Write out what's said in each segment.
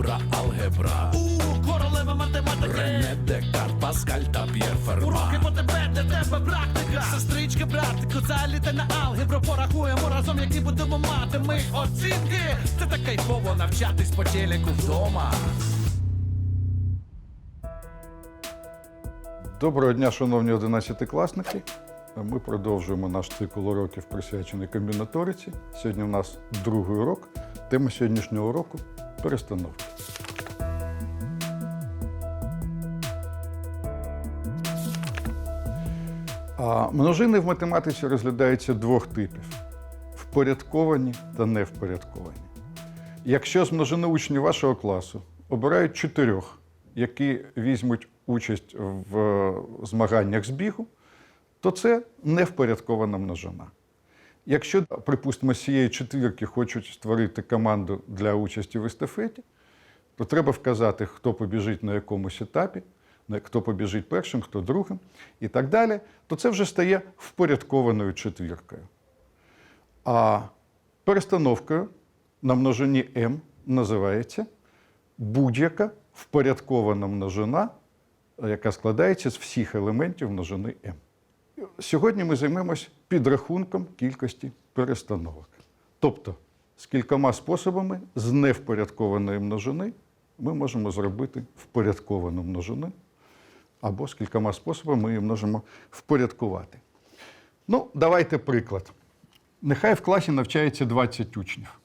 Алгебра, алгебра. У королева математики Рене Декарт, Паскаль та П'єр Уроки по тебе, для тебе практика Сестричка, братику, заліте на алгебру Порахуємо разом, які будемо мати ми оцінки Це так кайфово навчатись по телеку вдома Доброго дня, шановні одинадцятикласники. Ми продовжуємо наш цикл уроків присвячений комбінаториці. Сьогодні у нас другий урок. Тема сьогоднішнього уроку перестановки. Множини в математиці розглядаються двох типів: впорядковані та невпорядковані. Якщо з множини учнів вашого класу обирають чотирьох, які візьмуть участь в е, змаганнях з бігу, то це невпорядкована множина. Якщо, припустимо, цієї четвірки хочуть створити команду для участі в естафеті, то треба вказати, хто побіжить на якомусь етапі, хто побіжить першим, хто другим і так далі, то це вже стає впорядкованою четвіркою. А перестановкою на множині m називається будь-яка впорядкована множина, яка складається з всіх елементів множини m. Сьогодні ми займемось підрахунком кількості перестановок. Тобто, з кількома способами з невпорядкованої множини ми можемо зробити впорядковану множину, або з кількома способами ми її можемо впорядкувати. Ну, давайте приклад. Нехай в класі навчається 20 учнів.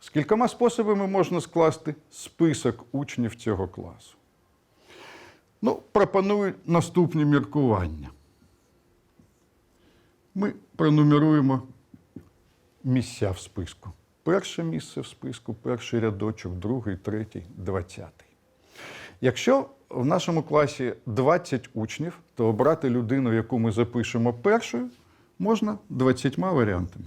З кількома способами можна скласти список учнів цього класу. Ну, пропоную наступні міркування. Ми пронумеруємо місця в списку. Перше місце в списку, перший рядочок, другий, третій, двадцятий. Якщо в нашому класі 20 учнів, то обрати людину, яку ми запишемо першою, можна 20 варіантами.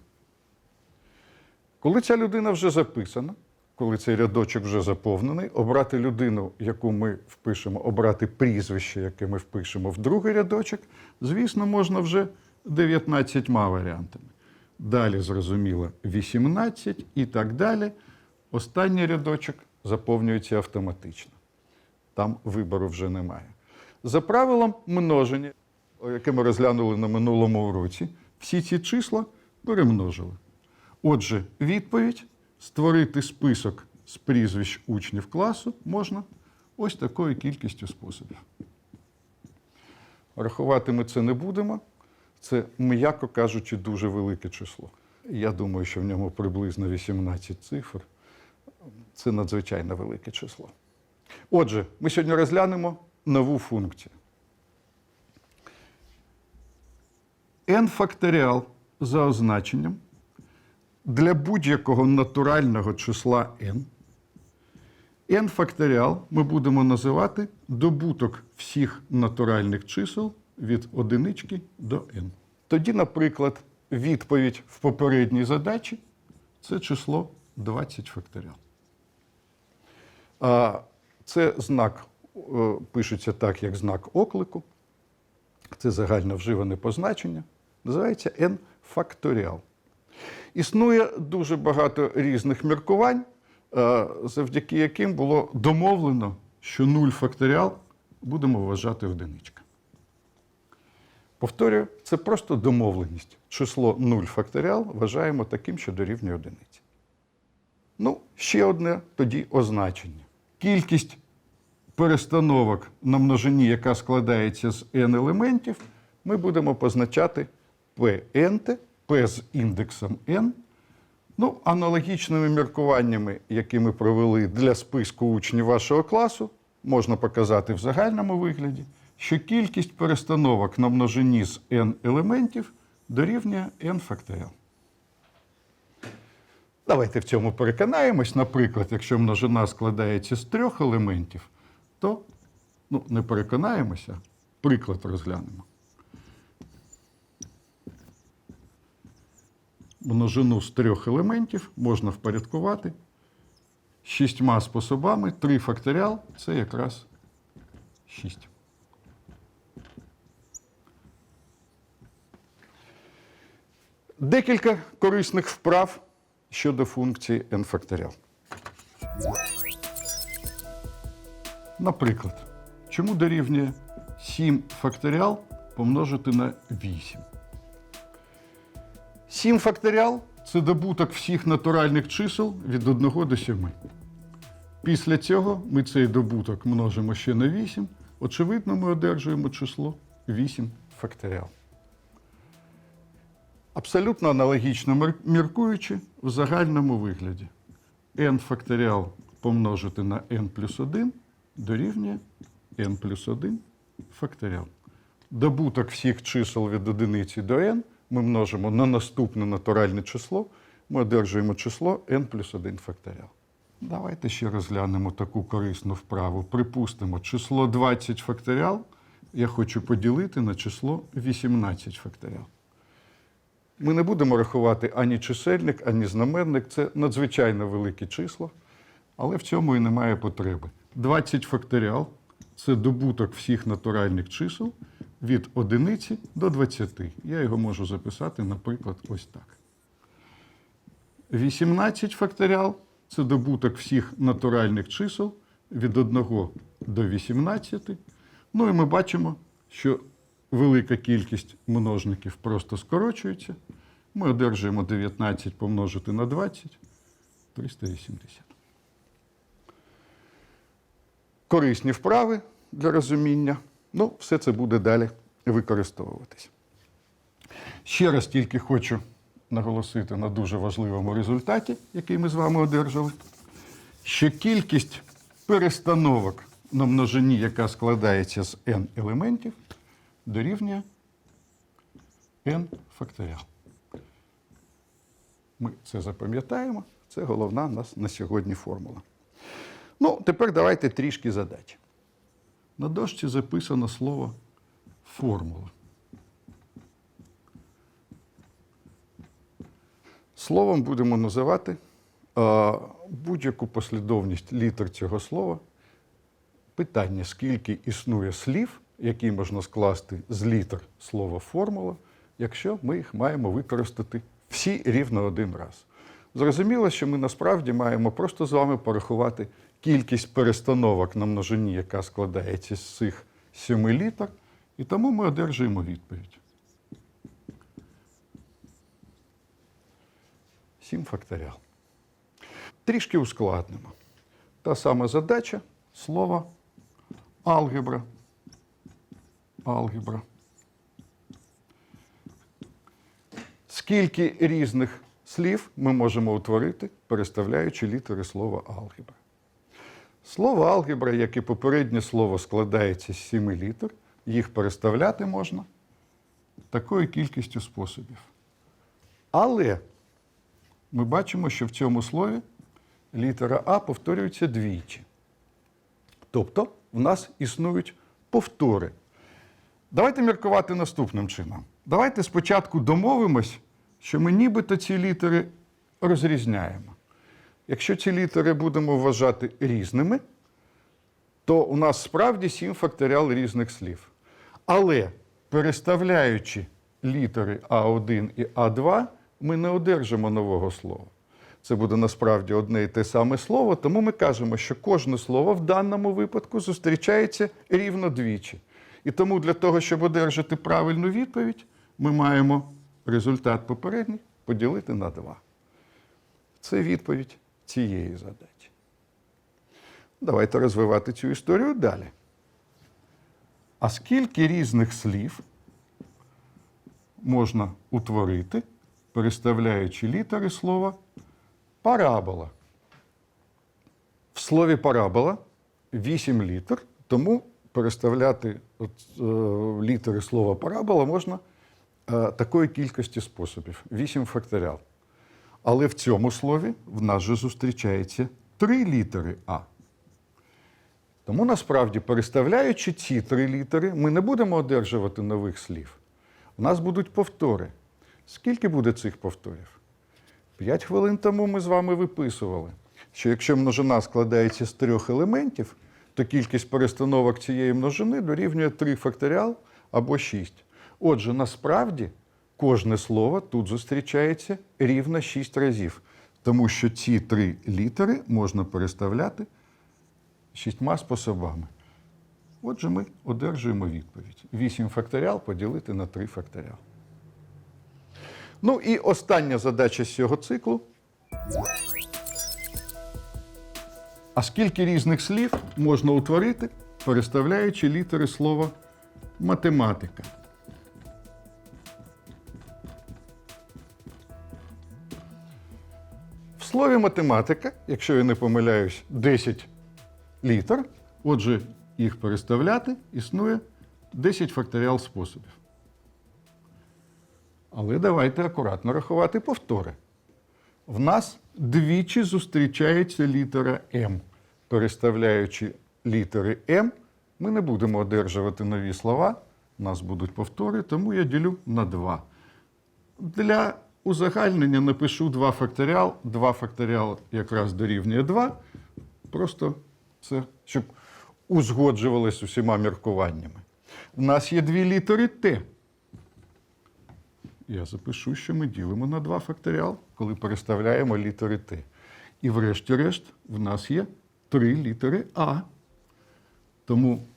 Коли ця людина вже записана, коли цей рядочок вже заповнений, обрати людину, яку ми впишемо, обрати прізвище, яке ми впишемо в другий рядочок, звісно, можна вже 19 варіантами. Далі, зрозуміло, 18 і так далі. Останній рядочок заповнюється автоматично. Там вибору вже немає. За правилом множення, яке ми розглянули на минулому уроці, всі ці числа перемножили. Отже, відповідь створити список з прізвищ учнів класу можна ось такою кількістю способів. Рахувати ми це не будемо. Це, м'яко кажучи, дуже велике число. Я думаю, що в ньому приблизно 18 цифр. Це надзвичайно велике число. Отже, ми сьогодні розглянемо нову функцію. n факторіал за означенням для будь-якого натурального числа n. n факторіал ми будемо називати добуток всіх натуральних чисел від одинички до n. Тоді, наприклад, відповідь в попередній задачі це число 20 факторіал. А це знак е, пишеться так, як знак оклику. Це загально вживане позначення. Називається n факторіал. Існує дуже багато різних міркувань, е, завдяки яким було домовлено, що 0 факторіал будемо вважати одиничка. Повторюю, це просто домовленість. Число 0 факторіал вважаємо таким, що дорівнює одиниці. Ну, ще одне тоді означення. Кількість перестановок на множині, яка складається з n елементів, ми будемо позначати pnt, p з індексом n. Ну, аналогічними міркуваннями, які ми провели для списку учнів вашого класу, можна показати в загальному вигляді, що кількість перестановок на множині з n елементів дорівнює n факторіал. Давайте в цьому переконаємось. Наприклад, якщо множина складається з трьох елементів, то ну, не переконаємося, приклад розглянемо. Множину з трьох елементів можна впорядкувати шістьма способами. Три факторіал це якраз шість. Декілька корисних вправ щодо функції n факторіал. Наприклад, чому дорівнює 7 факторіал помножити на 8? 7 факторіал це добуток всіх натуральних чисел від 1 до 7. Після цього ми цей добуток множимо ще на 8. Очевидно, ми одержуємо число 8 факторіал. Абсолютно аналогічно міркуючи в загальному вигляді. n факторіал помножити на n плюс 1 дорівнює n плюс 1 факторіал. Добуток всіх чисел від одиниці до n ми множимо на наступне натуральне число. Ми одержуємо число n плюс 1 факторіал. Давайте ще розглянемо таку корисну вправу. Припустимо, число 20 факторіал я хочу поділити на число 18 факторіал. Ми не будемо рахувати ані чисельник, ані знаменник. Це надзвичайно великі числа, але в цьому і немає потреби. 20 факторіал це добуток всіх натуральних чисел від одиниці до 20. Я його можу записати, наприклад, ось так. 18 факторіал це добуток всіх натуральних чисел від 1 до 18. Ну і ми бачимо, що велика кількість множників просто скорочується. Ми одержуємо 19 помножити на 20 380. Корисні вправи для розуміння. Ну, все це буде далі використовуватись. Ще раз тільки хочу наголосити на дуже важливому результаті, який ми з вами одержали, що кількість перестановок на множині, яка складається з n елементів, дорівнює n факторіал. Ми це запам'ятаємо. Це головна у нас на сьогодні формула. Ну, тепер давайте трішки задач. На дошці записано слово формула. Словом будемо називати будь-яку послідовність літер цього слова. Питання, скільки існує слів, які можна скласти з літер слова формула, якщо ми їх маємо використати всі рівно один раз. Зрозуміло, що ми насправді маємо просто з вами порахувати кількість перестановок на множині, яка складається з цих семи літер, і тому ми одержуємо відповідь. 7 факторіал. Трішки ускладнимо. Та сама задача слова алгебра. Алгебра. Скільки різних слів ми можемо утворити, переставляючи літери слова алгебра? Слово алгебра, як і попереднє слово, складається з сіми літер. Їх переставляти можна такою кількістю способів. Але ми бачимо, що в цьому слові літера А повторюється двічі. Тобто в нас існують повтори. Давайте міркувати наступним чином. Давайте спочатку домовимось, що ми нібито ці літери розрізняємо. Якщо ці літери будемо вважати різними, то у нас справді сім факторіал різних слів. Але переставляючи літери А1 і А2, ми не одержимо нового слова. Це буде насправді одне і те саме слово, тому ми кажемо, що кожне слово в даному випадку зустрічається рівно двічі. І тому для того, щоб одержати правильну відповідь, ми маємо результат попередній поділити на 2. Це відповідь цієї задачі. Давайте розвивати цю історію далі. А скільки різних слів можна утворити, переставляючи літери слова парабола? В слові парабола 8 літер, тому переставляти от, е, літери слова парабола можна такої кількості способів 8 факторіал. Але в цьому слові в нас же зустрічається три літери А. Тому насправді, переставляючи ці три літери, ми не будемо одержувати нових слів. У нас будуть повтори. Скільки буде цих повторів? П'ять хвилин тому ми з вами виписували, що якщо множина складається з трьох елементів, то кількість перестановок цієї множини дорівнює 3 факторіал або 6. Отже, насправді кожне слово тут зустрічається рівно 6 разів, тому що ці три літери можна переставляти шістьма способами. Отже, ми одержуємо відповідь. 8 факторіал поділити на 3 факторіал. Ну і остання задача з цього циклу. А скільки різних слів можна утворити, переставляючи літери слова математика? Слові математика, якщо я не помиляюсь, 10 літер. Отже, їх переставляти існує 10 факторіал способів. Але давайте акуратно рахувати повтори. В нас двічі зустрічається літера М. Переставляючи літери М, ми не будемо одержувати нові слова. У нас будуть повтори, тому я ділю на 2. Для узагальнення напишу 2 факторіал. 2 факторіал якраз дорівнює 2. Просто це, щоб узгоджувалось усіма міркуваннями. У нас є дві літери Т. Я запишу, що ми ділимо на 2 факторіал, коли переставляємо літери Т. І врешті-решт в нас є три літери А. Тому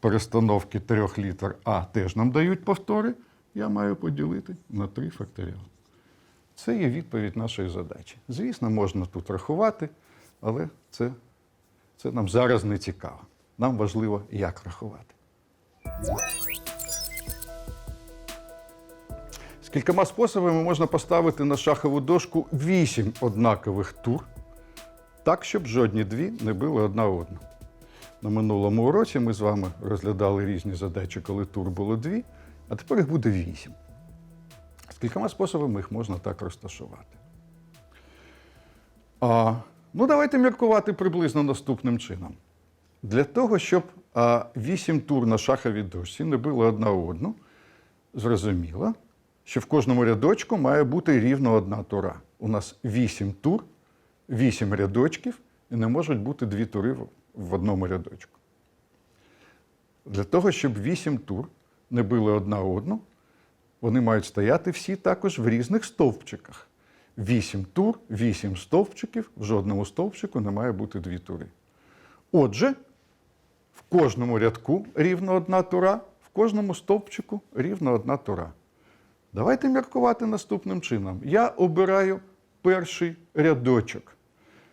перестановки трьох літер А теж нам дають повтори. Я маю поділити на 3 факторіал. Це є відповідь нашої задачі. Звісно, можна тут рахувати, але це, це нам зараз не цікаво. Нам важливо, як рахувати. З кількома способами можна поставити на шахову дошку вісім однакових тур, так, щоб жодні дві не били одна одну. На минулому уроці ми з вами розглядали різні задачі, коли тур було дві, а тепер їх буде вісім. Кількома способами їх можна так розташувати. А, ну, давайте міркувати приблизно наступним чином. Для того, щоб а, вісім тур на шаховій дошці не били одна одну, зрозуміло, що в кожному рядочку має бути рівно одна тура. У нас вісім тур, вісім рядочків, і не можуть бути дві тури в- в одному рядочку. Для того, щоб вісім тур не били одна одну, вони мають стояти всі також в різних стовпчиках. Вісім тур, вісім стовпчиків, в жодному стовпчику не має бути дві тури. Отже, в кожному рядку рівно одна тура, в кожному стовпчику рівно одна тура. Давайте міркувати наступним чином. Я обираю перший рядочок.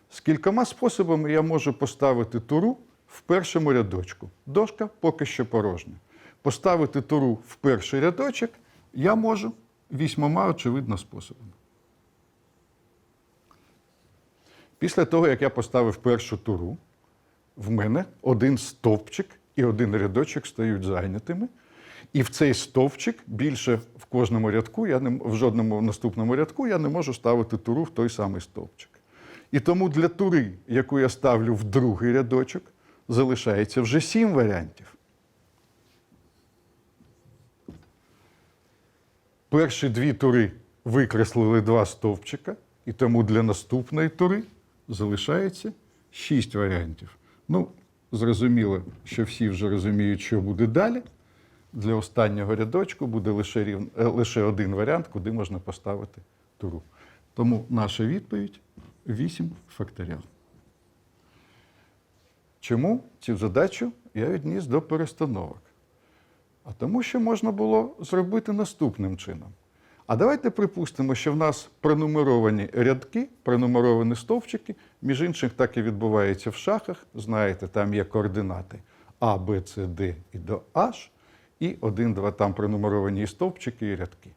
З кількома способами я можу поставити туру в першому рядочку. Дошка поки що порожня. Поставити туру в перший рядочок я можу вісьмома, очевидно, способами. Після того, як я поставив першу туру, в мене один стовпчик і один рядочок стають зайнятими. І в цей стовпчик більше в кожному рядку, я не, в жодному наступному рядку я не можу ставити туру в той самий стовпчик. І тому для тури, яку я ставлю в другий рядочок, залишається вже сім варіантів. Перші дві тури викреслили два стовпчика, і тому для наступної тури залишається шість варіантів. Ну, зрозуміло, що всі вже розуміють, що буде далі. Для останнього рядочку буде лише, рів... е, лише один варіант, куди можна поставити туру. Тому наша відповідь 8 факторіал. Чому цю задачу я відніс до перестановок? А тому, що можна було зробити наступним чином. А давайте припустимо, що в нас пронумеровані рядки, пронумеровані стовпчики, між іншим, так і відбувається в шахах. Знаєте, там є координати А, Б, С, Д і до H, і один, два там пронумеровані і стовпчики і рядки.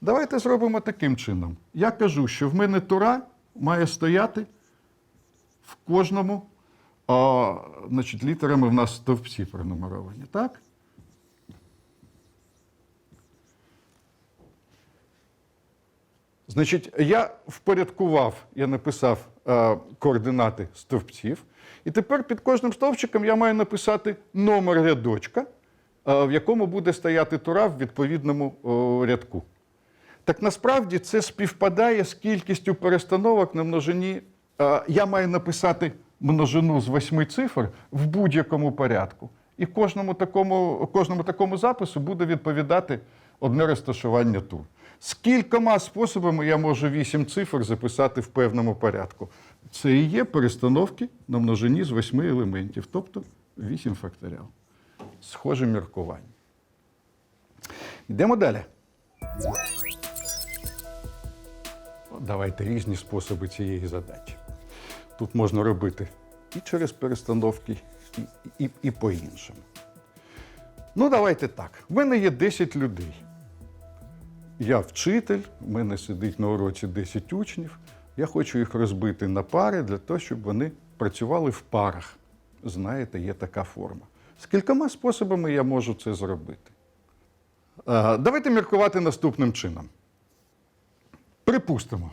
Давайте зробимо таким чином. Я кажу, що в мене тура має стояти в кожному, а, значить, літерами в нас стовпці пронумеровані, так? Значить, я впорядкував, я написав е, координати стовпців, і тепер під кожним стовпчиком я маю написати номер рядочка, е, в якому буде стояти тура в відповідному о, рядку. Так насправді це співпадає з кількістю перестановок на множині. Е, я маю написати множину з восьми цифр в будь-якому порядку. І кожному такому, кожному такому запису буде відповідати одне розташування тут. З кількома способами я можу вісім цифр записати в певному порядку. Це і є перестановки на множині з восьми елементів, тобто 8 факторіал. Схоже міркування. Йдемо далі. Давайте різні способи цієї задачі. Тут можна робити і через перестановки, і, і, і по-іншому. Ну, давайте так. В мене є 10 людей. Я вчитель, в мене сидить на уроці 10 учнів. Я хочу їх розбити на пари для того, щоб вони працювали в парах. Знаєте, є така форма. З кількома способами я можу це зробити. Е, Давайте міркувати наступним чином. Припустимо,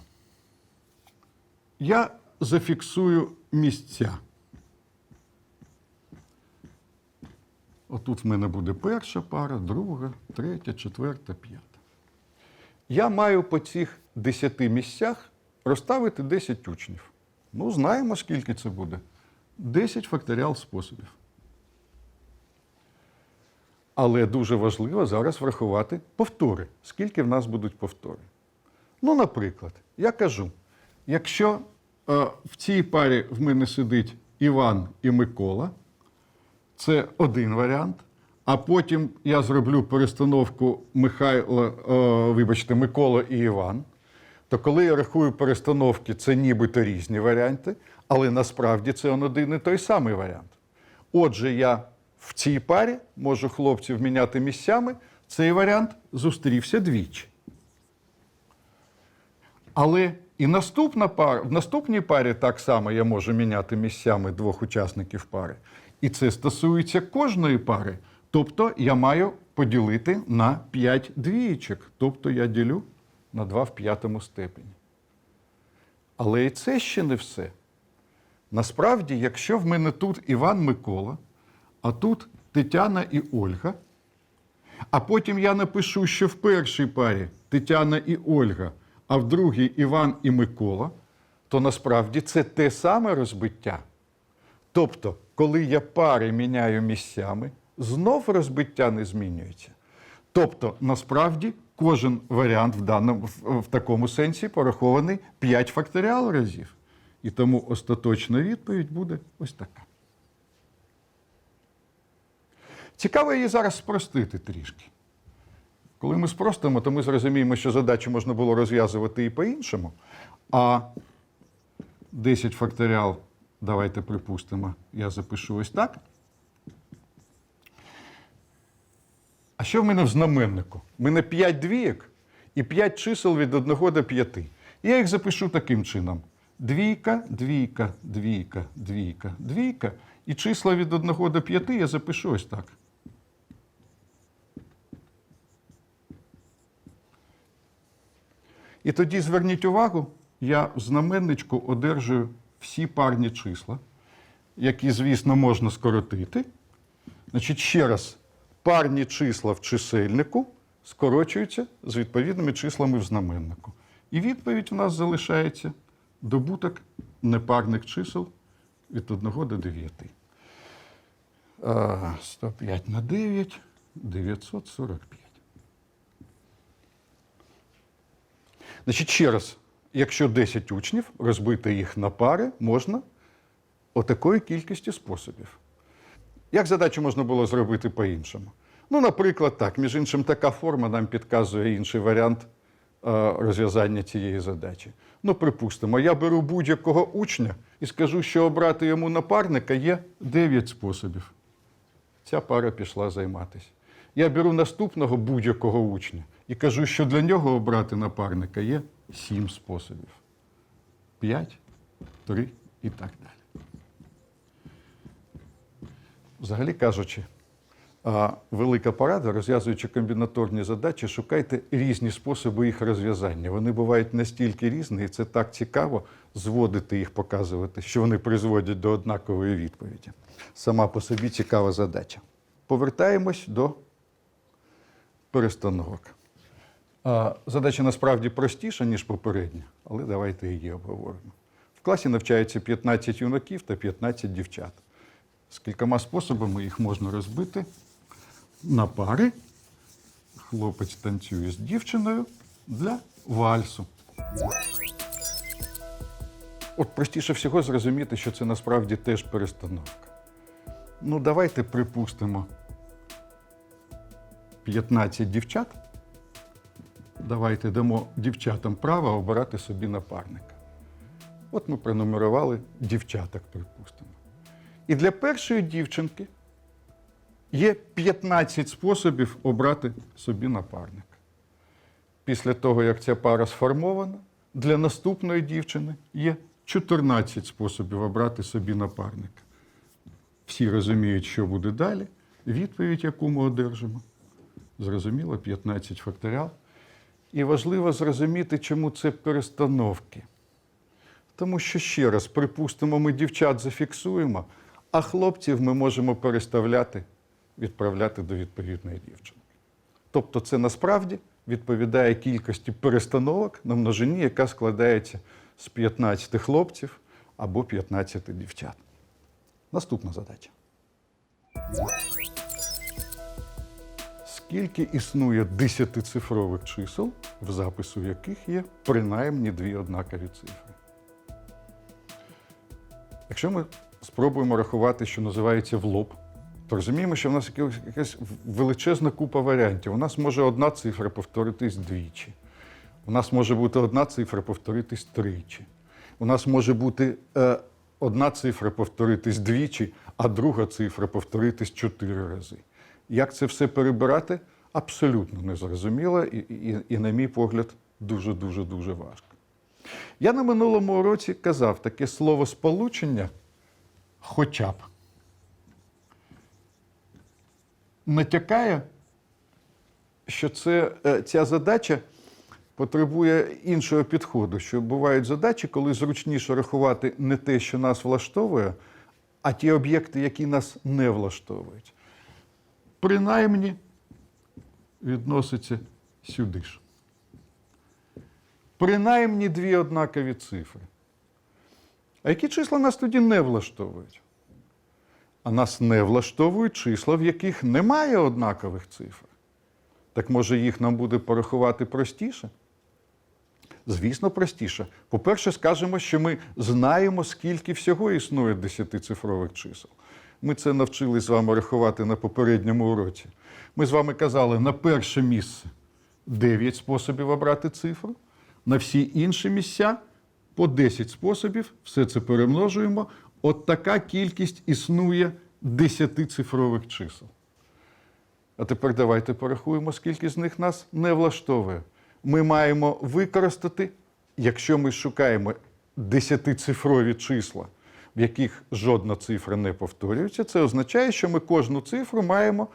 я зафіксую місця. Отут в мене буде перша пара, друга, третя, четверта, п'ята. Я маю по цих 10 місцях розставити 10 учнів. Ну, знаємо, скільки це буде. 10 факторіал способів. Але дуже важливо зараз врахувати повтори. Скільки в нас будуть повтори? Ну, наприклад, я кажу: якщо е, в цій парі в мене сидить Іван і Микола, це один варіант. А потім я зроблю перестановку Михайло, е, вибачте, Микола і Іван. То коли я рахую перестановки, це нібито різні варіанти, але насправді це один і той самий варіант. Отже, я в цій парі можу хлопців міняти місцями. Цей варіант зустрівся двічі. Але і наступна пара, в наступній парі так само я можу міняти місцями двох учасників пари. І це стосується кожної пари. Тобто я маю поділити на 5 двієчок. Тобто я ділю на 2 в п'ятому степені. Але і це ще не все. Насправді, якщо в мене тут Іван Микола, а тут Тетяна і Ольга, а потім я напишу, що в першій парі Тетяна і Ольга, а в другій Іван і Микола, то насправді це те саме розбиття. Тобто, коли я пари міняю місцями, знов розбиття не змінюється. Тобто, насправді, кожен варіант в, даному, в, такому сенсі порахований 5 факторіал разів. І тому остаточна відповідь буде ось така. Цікаво її зараз спростити трішки. Коли ми спростимо, то ми зрозуміємо, що задачу можна було розв'язувати і по-іншому. А 10 факторіал, давайте припустимо, я запишу ось так. Що в мене в знаменнику? У мене 5 двійок і 5 чисел від 1 до 5. Я їх запишу таким чином: двійка, двійка, двійка, двійка, двійка. І числа від 1 до 5 я запишу ось так. І тоді зверніть увагу, я в знаменничку одержую всі парні числа, які, звісно, можна скоротити. Значить, ще раз, парні числа в чисельнику скорочуються з відповідними числами в знаменнику. І відповідь у нас залишається добуток непарних чисел від 1 до 9. 105 на 9 945. Значить, ще раз, якщо 10 учнів, розбити їх на пари можна отакою кількістю способів. Як задачу можна було зробити по-іншому? Ну, наприклад, так, між іншим, така форма нам підказує інший варіант е, розв'язання цієї задачі. Ну, припустимо, я беру будь-якого учня і скажу, що обрати йому напарника є 9 способів. Ця пара пішла займатися. Я беру наступного будь-якого учня і кажу, що для нього обрати напарника є 7 способів. 5, 3 і так далі. Взагалі кажучи, велика порада, розв'язуючи комбінаторні задачі, шукайте різні способи їх розв'язання. Вони бувають настільки різні, і це так цікаво зводити їх, показувати, що вони призводять до однакової відповіді. Сама по собі цікава задача. Повертаємось до перестановок. Задача насправді простіша, ніж попередня, але давайте її обговоримо. В класі навчається 15 юнаків та 15 дівчат. З кількома способами їх можна розбити на пари. Хлопець танцює з дівчиною для вальсу. От простіше всього зрозуміти, що це насправді теж перестановка. Ну, давайте припустимо 15 дівчат. Давайте дамо дівчатам право обирати собі напарника. От ми пронумерували дівчаток, припустимо. І для першої дівчинки є 15 способів обрати собі напарника. Після того, як ця пара сформована, для наступної дівчини є 14 способів обрати собі напарника. Всі розуміють, що буде далі. Відповідь, яку ми одержимо. Зрозуміло, 15 факторіал. І важливо зрозуміти, чому це перестановки. Тому що ще раз, припустимо, ми дівчат зафіксуємо, а хлопців ми можемо переставляти, відправляти до відповідної дівчинки. Тобто це насправді відповідає кількості перестановок на множині, яка складається з 15 хлопців або 15 дівчат. Наступна задача. Скільки існує десятицифрових чисел, в запису яких є принаймні дві однакові цифри? Якщо ми спробуємо рахувати, що називається в лоб, то розуміємо, що в нас якась- величезна купа варіантів. У нас може одна цифра повторитись двічі. У нас може бути одна цифра повторитись тричі. У нас може бути е, одна цифра повторитись двічі, а друга цифра повторитись чотири рази. Як це все перебирати? Абсолютно незрозуміло і, і, і, на мій погляд, дуже-дуже дуже важко. Я на минулому уроці казав таке слово сполучення хоча б. Натякає, що це, е, ця задача потребує іншого підходу. Що бувають задачі, коли зручніше рахувати не те, що нас влаштовує, а ті об'єкти, які нас не влаштовують. Принаймні відноситься сюди ж. Принаймні дві однакові цифри. А які числа нас тоді не влаштовують? А нас не влаштовують числа, в яких немає однакових цифр. Так може їх нам буде порахувати простіше? Звісно, простіше. По-перше, скажемо, що ми знаємо, скільки всього існує десятицифрових чисел. Ми це навчились з вами рахувати на попередньому уроці. Ми з вами казали, на перше місце 9 способів обрати цифру, на всі інші місця по 10 способів, все це перемножуємо. От така кількість існує десятицифрових чисел. А тепер давайте порахуємо, скільки з них нас не влаштовує. Ми маємо використати, якщо ми шукаємо десятицифрові числа, в яких жодна цифра не повторюється, це означає, що ми кожну цифру маємо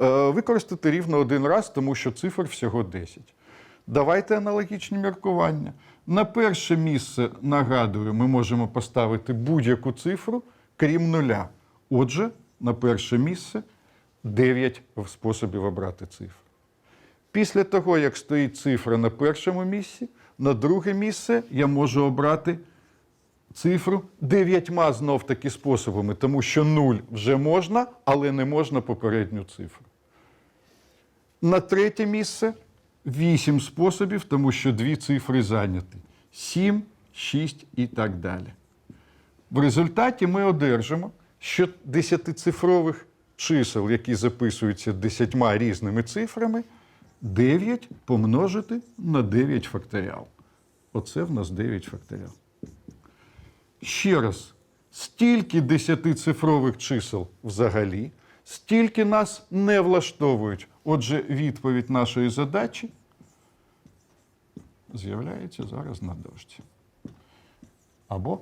е, використати рівно один раз, тому що цифр всього 10. Давайте аналогічні міркування. На перше місце, нагадую, ми можемо поставити будь-яку цифру, крім нуля. Отже, на перше місце 9 способів обрати цифру. Після того, як стоїть цифра на першому місці, на друге місце я можу обрати цифру дев'ятьма знов таки способами, тому що 0 вже можна, але не можна попередню цифру. На третє місце 8 способів, тому що дві цифри зайняті. 7, 6 і так далі. В результаті ми одержимо, що десятицифрових чисел, які записуються десятьма різними цифрами, 9 помножити на 9 факторіал. Оце в нас 9 факторіал. Ще раз, стільки десятицифрових чисел взагалі, стільки нас не влаштовують. Отже, відповідь нашої задачі з'являється зараз на дошці. Або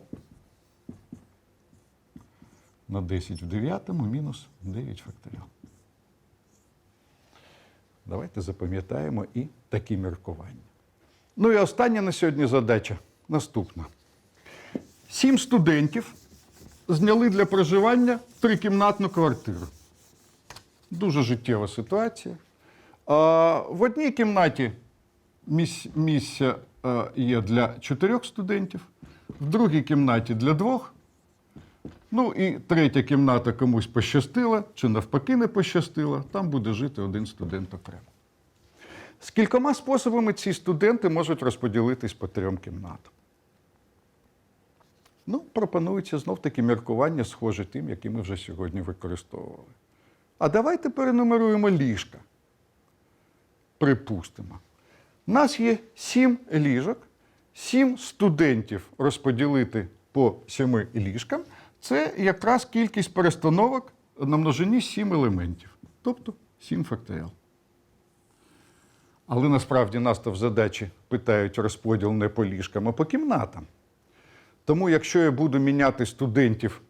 на 10 в 9 мінус 9 факторіал. Давайте запам'ятаємо і такі міркування. Ну і остання на сьогодні задача наступна. Сім студентів зняли для проживання трикімнатну квартиру. Дуже життєва ситуація. В одній кімнаті міс- місця е, є для чотирьох студентів, в другій кімнаті для двох. Ну і третя кімната комусь пощастила, чи навпаки не пощастила, там буде жити один студент окремо. З кількома способами ці студенти можуть розподілитись по трьом кімнатам. Ну, пропонується знов-таки міркування, схоже тим, які ми вже сьогодні використовували. А давайте перенумеруємо ліжка. Припустимо. У нас є сім ліжок, сім студентів розподілити по сіми ліжкам. Це якраз кількість перестановок на множині сім елементів, тобто 7 факторіал. Але насправді нас то в задачі питають розподіл не по ліжкам, а по кімнатам. Тому, якщо я буду міняти студентів,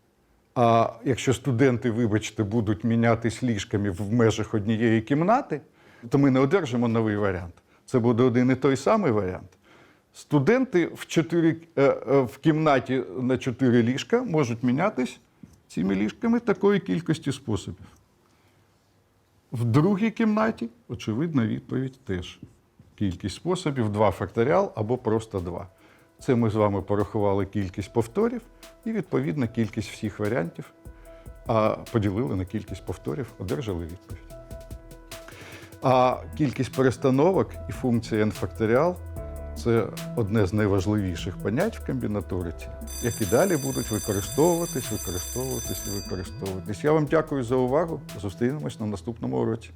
а якщо студенти, вибачте, будуть мінятись ліжками в межах однієї кімнати, то ми не одержимо новий варіант. Це буде один і той самий варіант. Студенти в, чотири, е, е, в кімнаті на чотири ліжка можуть мінятись цими ліжками такої кількості способів. В другій кімнаті, очевидна відповідь теж. Кількість способів 2 факторіал або просто 2. Це ми з вами порахували кількість повторів і, відповідно, кількість всіх варіантів, а поділили на кількість повторів, одержали відповідь. А кількість перестановок і функція n факторіал це одне з найважливіших понять в комбінаториці, які далі будуть використовуватись, використовуватись і використовуватись. Я вам дякую за увагу. Зустрінемось на наступному уроці.